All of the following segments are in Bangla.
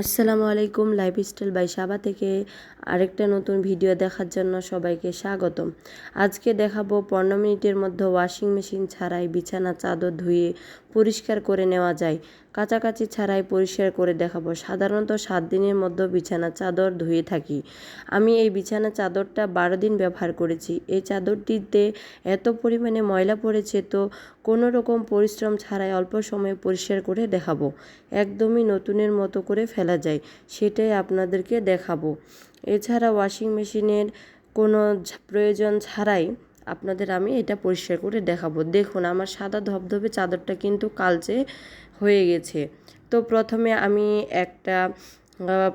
আসসালামু আলাইকুম, লাইফস্টাইল বাই সাবা থেকে আরেকটা নতুন ভিডিও দেখার জন্য সবাইকে স্বাগতম। আজকে দেখাবো পনেরো মিনিটের মধ্যে ওয়াশিং মেশিন ছাড়াই বিছানা, চাদর ধুয়ে পরিষ্কার করে নেওয়া যায়। কাছাকাছি ছাড়াই পরিষ্কার করে দেখাবো। সাধারণত সাত দিনের মধ্যে বিছানা, চাদর ধুয়ে থাকি। আমি এই বিছানা, চাদরটা বারো দিন ব্যবহার করেছি। এই চাদরটিতে এত পরিমাণে ময়লা পড়েছে তো কোনো রকম পরিশ্রম ছাড়াই অল্প সময়ে পরিষ্কার করে দেখাবো। একদমই নতুনের মতো করে ফেলা যায়, সেটাই আপনাদেরকে দেখাবো। এছাড়া ওয়াশিং মেশিনের কোনো প্রয়োজন ছাড়াই আপনাদের আমি এটা পরিষ্কার করে দেখাবো। দেখুন, আমার সাদা ধবধবে চাদরটা কিন্তু কালচে হয়ে গেছে। তো প্রথমে আমি একটা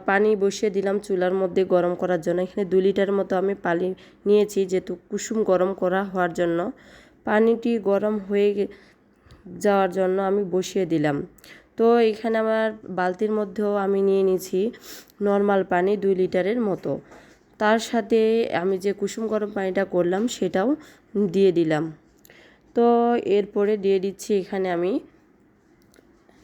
পানি বসিয়ে দিলাম চুলার মধ্যে গরম করার জন্য। এখানে দু লিটার মতো আমি পানি নিয়েছি, যেহেতু কুসুম গরম করা হওয়ার জন্য। পানিটি গরম হয়ে যাওয়ার জন্য আমি বসিয়ে দিলাম। তো এখানে আমার বালতির মধ্যেও আমি নিয়ে নিয়েছি নর্মাল পানি দুই লিটারের মতো। তার সাথে আমি যে কুসুম গরম পানিটা করলাম সেটাও দিয়ে দিলাম। তো এরপরে দিয়ে দিচ্ছি এখানে আমি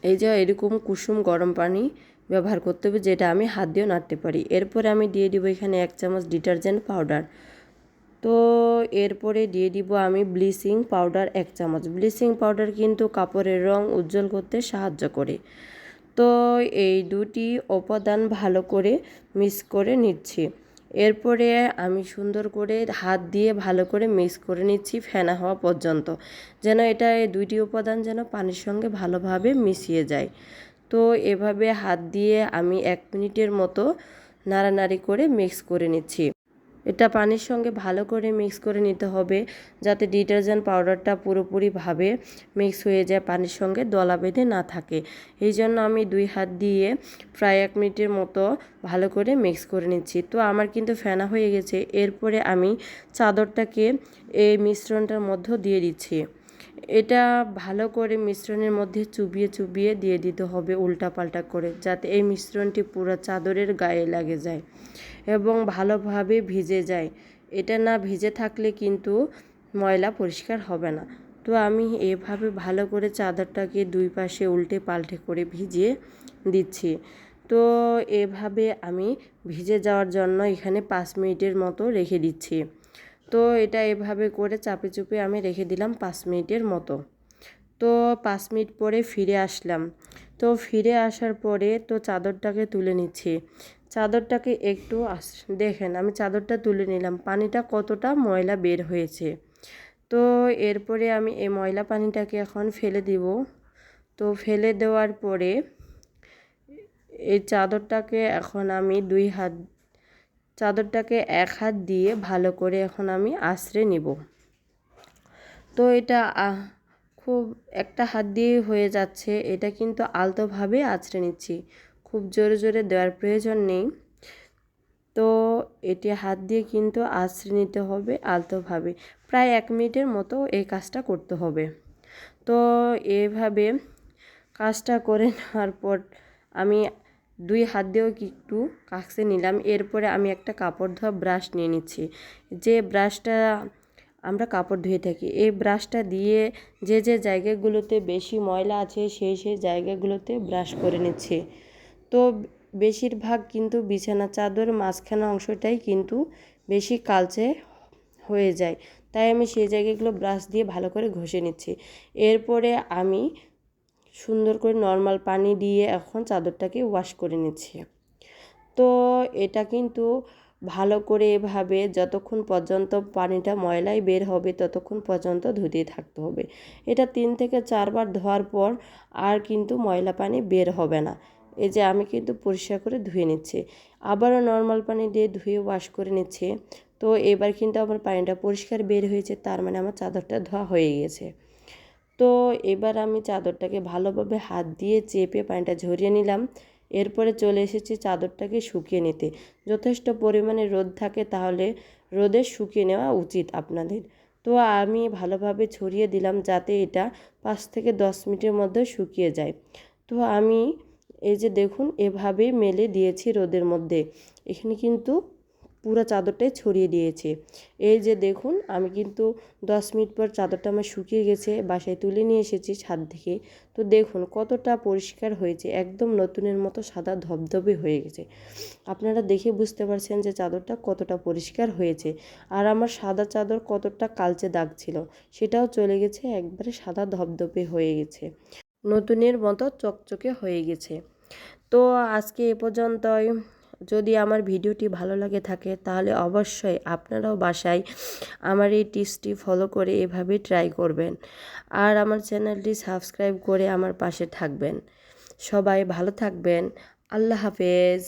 এই যে এরকম কুসুম গরম পানি ব্যবহার করতে হবে যেটা আমি হাত দিয়েও নাড়তে পারি। এরপরে আমি দিয়ে দিব এখানে এক চামচ ডিটারজেন্ট পাউডার। তো এরপরে দিয়ে দিব আমি ব্লিচিং পাউডার এক চামচ। ব্লিচিং পাউডার কিন্তু কাপড়ের রং উজ্জ্বল করতে সাহায্য করে। তো এই দুটি উপাদান ভালো করে মিক্স করে নিচ্ছি। এরপরে আমি সুন্দর করে হাত দিয়ে ভালো করে মিক্স করে নিচ্ছি ফেনা হওয়া পর্যন্ত, যেন এটা এই দুইটি উপাদান যেন পানির সঙ্গে ভালোভাবে মিশিয়ে যায়। তো এভাবে হাত দিয়ে আমি এক মিনিটের মতো নাড়ানাড়ি করে মিক্স করে নিচ্ছি। এটা পানির সঙ্গে ভালো করে মিক্স করে নিতে হবে, যাতে ডিটারজেন্ট পাউডারটা পুরোপুরিভাবে মিক্স হয়ে যায়, পানির সঙ্গে দলা বেঁধে না থাকে। এই জন্য আমি দুই হাত দিয়ে প্রায় এক মিনিটের মতো ভালো করে মিক্স করে নিচ্ছি। তো আমার কিন্তু ফেনা হয়ে গেছে, এরপরে আমি চাদরটাকে এই মিশ্রণটার মধ্যে দিয়ে দিচ্ছি। এটা ভালো করে মিশ্রণের মধ্যে চুবিয়ে চুবিয়ে দিয়ে দিতে হবে উল্টা পাল্টা করে, যাতে এই মিশ্রণটি পুরো চাদরের গায়ে লাগে যায় এবং ভালোভাবে ভিজে যায়। এটা না ভিজে থাকলে কিন্তু ময়লা পরিষ্কার হবে না। তো আমি এভাবে ভালো করে চাদরটাকে দুই পাশে উল্টে পাল্টে করে ভিজিয়ে দিচ্ছি। তো এভাবে আমি ভিজে যাওয়ার জন্য এখানে পাঁচ মিনিটের মতো রেখে দিচ্ছি। তো এটা এভাবে করে চাপে চুপে আমি রেখে দিলাম পাঁচ মিনিটের মতো। তো পাঁচ মিনিট পরে ফিরে আসলাম। তো ফিরে আসার পরে তো চাদরটাকে তুলে নিচ্ছি। চাদরটাকে একটু আস, দেখেন আমি চাদরটা তুলে নিলাম। পানিটা কতটা ময়লা বের হয়েছে। তো এরপরে আমি এই ময়লা পানিটাকে এখন ফেলে দিব। তো ফেলে দেওয়ার পরে এই চাদরটাকে এখন আমি দুই হাত চাদরটাকে এক হাত দিয়ে ভালো করে এখন আমি আশ্রে নিব। তো এটা খুব একটা হাত দিয়ে হয়ে যাচ্ছে। এটা কিন্তু আলতোভাবে আছড়ে নিচ্ছি। খুব জোরে জোরে দেওয়ার প্রয়োজন নেই। তো এটি হাত দিয়ে কিন্তু আছড়ে নিতে হবে আলতোভাবে। প্রায় এক মিনিটের মতো এই কাজটা করতে হবে। তো এভাবে কাজটা করে নেওয়ার পর আমি দুই হাত দিয়েও একটু কাছে নিলাম। এরপরে আমি একটা কাপড় ধোয়া ব্রাশ নিয়ে নিচ্ছি। যে ব্রাশটা আমরা কাপড় ধুয়ে থাকি, এই ব্রাশটা দিয়ে যে যে জায়গাগুলোতে বেশি ময়লা আছে, সেই সেই জায়গাগুলোতে ব্রাশ করে নিচ্ছি। তো বেশিরভাগ কিন্তু বিছানা চাদর মাঝখানা অংশটাই কিন্তু বেশি কালচে হয়ে যায়। তাই আমি সেই জায়গাগুলো ব্রাশ দিয়ে ভালো করে ঘষে নিচ্ছি। এরপরে আমি সুন্দর করে নর্মাল পানি দিয়ে এখন চাদরটাকে ওয়াশ করে নিচ্ছি। তো এটা কিন্তু ভালো করে এভাবে যতক্ষণ পর্যন্ত পানিটা ময়লাই বের হবে ততক্ষণ পর্যন্ত ধুতে থাকতে হবে। এটা তিন থেকে চারবার ধোয়ার পর আর কিন্তু ময়লা পানি বের হবে না। এই যে আমি কিন্তু পরিষ্কার করে ধুয়ে নিচ্ছি। আবারও নর্মাল পানি দিয়ে ধুয়ে ওয়াশ করে নিচ্ছি। তো এবার কিন্তু আমার পানিটা পরিষ্কার বের হয়েছে, তার মানে আমার চাদরটা ধোয়া হয়ে গেছে। তো এবার আমি চাদরটাকে ভালোভাবে হাত দিয়ে চেপে পানিটা ঝরিয়ে নিলাম। এরপরে চলে এসেছি চাদরটাকে শুকিয়ে নিতে। যথেষ্ট পরিমাণে রোদ থাকে তাহলে রোদে শুকিয়ে নেওয়া উচিত আপনাদের। তো আমি ভালোভাবে ছড়িয়ে দিলাম যাতে এটা পাঁচ থেকে দশ মিনিটের মধ্যে শুকিয়ে যায়। তো আমি এই যে দেখুন এভাবে মেলে দিয়েছি রোদের মধ্যে। এখানে কিন্তু পুরো চাদরটাই ছড়িয়ে দিয়েছে। এই যে দেখুন, আমি কিন্তু দশ মিনিট পর চাদরটা আমার শুকিয়ে গেছে, বাসায় তুলে নিয়ে এসেছি ছাদ থেকে। তো দেখুন, কতটা পরিষ্কার হয়েছে, একদম নতুনের মতো সাদা ধবধবে হয়ে গেছে। আপনারা দেখে বুঝতে পারছেন যে চাদরটা কতটা পরিষ্কার হয়েছে। আর আমার সাদা চাদর কতটা কালচে দাগ ছিল, সেটাও চলে গেছে, একবারে সাদা ধবধবে হয়ে গেছে। নতুনের মতো চকচকে হয়ে গেছে। তো আজকে এ পর্যন্তই। যদি আমার ভিডিওটি ভালো লাগে থাকে, তাহলে অবশ্যই আপনারাও বাসায় আমার এই টিপসটি ফলো করে এভাবে ট্রাই করবেন। আর আমার চ্যানেলটি সাবস্ক্রাইব করে আমার পাশে থাকবেন। সবাই ভালো থাকবেন। আল্লাহ হাফেজ।